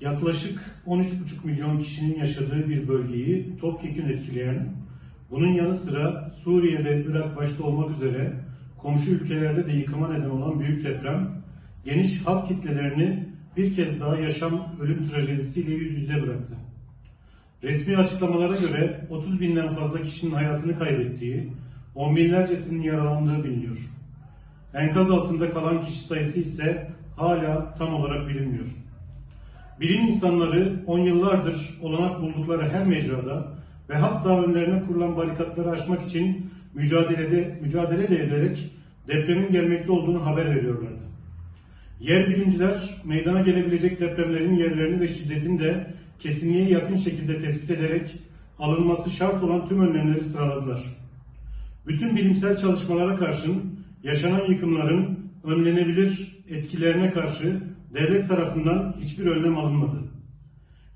Yaklaşık 13,5 milyon kişinin yaşadığı bir bölgeyi topyekun etkileyen, bunun yanı sıra Suriye ve Irak başta olmak üzere komşu ülkelerde de yıkıma neden olan büyük deprem, geniş halk kitlelerini bir kez daha yaşam ölüm trajedisiyle yüz yüze bıraktı. Resmi açıklamalara göre 30 binden fazla kişinin hayatını kaybettiği, on binlercesinin yaralandığı biliniyor. Enkaz altında kalan kişi sayısı ise hala tam olarak bilinmiyor. Bilim insanları on yıllardır olanak buldukları her mecrada ve hatta önlerine kurulan barikatları aşmak için mücadelede mücadele de ederek depremin gelmekte olduğunu haber veriyorlardı. Yer bilimciler meydana gelebilecek depremlerin yerlerini ve şiddetini de kesinliğe yakın şekilde tespit ederek alınması şart olan tüm önlemleri sıraladılar. Bütün bilimsel çalışmalara karşın yaşanan yıkımların önlenebilir etkilerine karşı devlet tarafından hiçbir önlem alınmadı.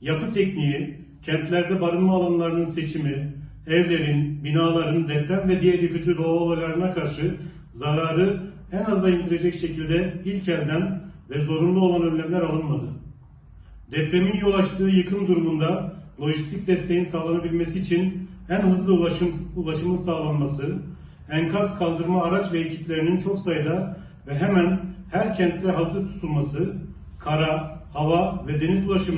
Yapı tekniği, kentlerde barınma alanlarının seçimi, evlerin, binaların deprem ve diğer yıkıcı doğa olaylarına karşı zararı en aza indirecek şekilde ilk elden ve zorunlu olan önlemler alınmadı. Depremin yol açtığı yıkım durumunda lojistik desteğin sağlanabilmesi için en hızlı ulaşım, ulaşımın sağlanması, enkaz kaldırma araç ve ekiplerinin çok sayıda ve hemen her kentte hazır tutulması, kara, hava ve deniz ulaşımı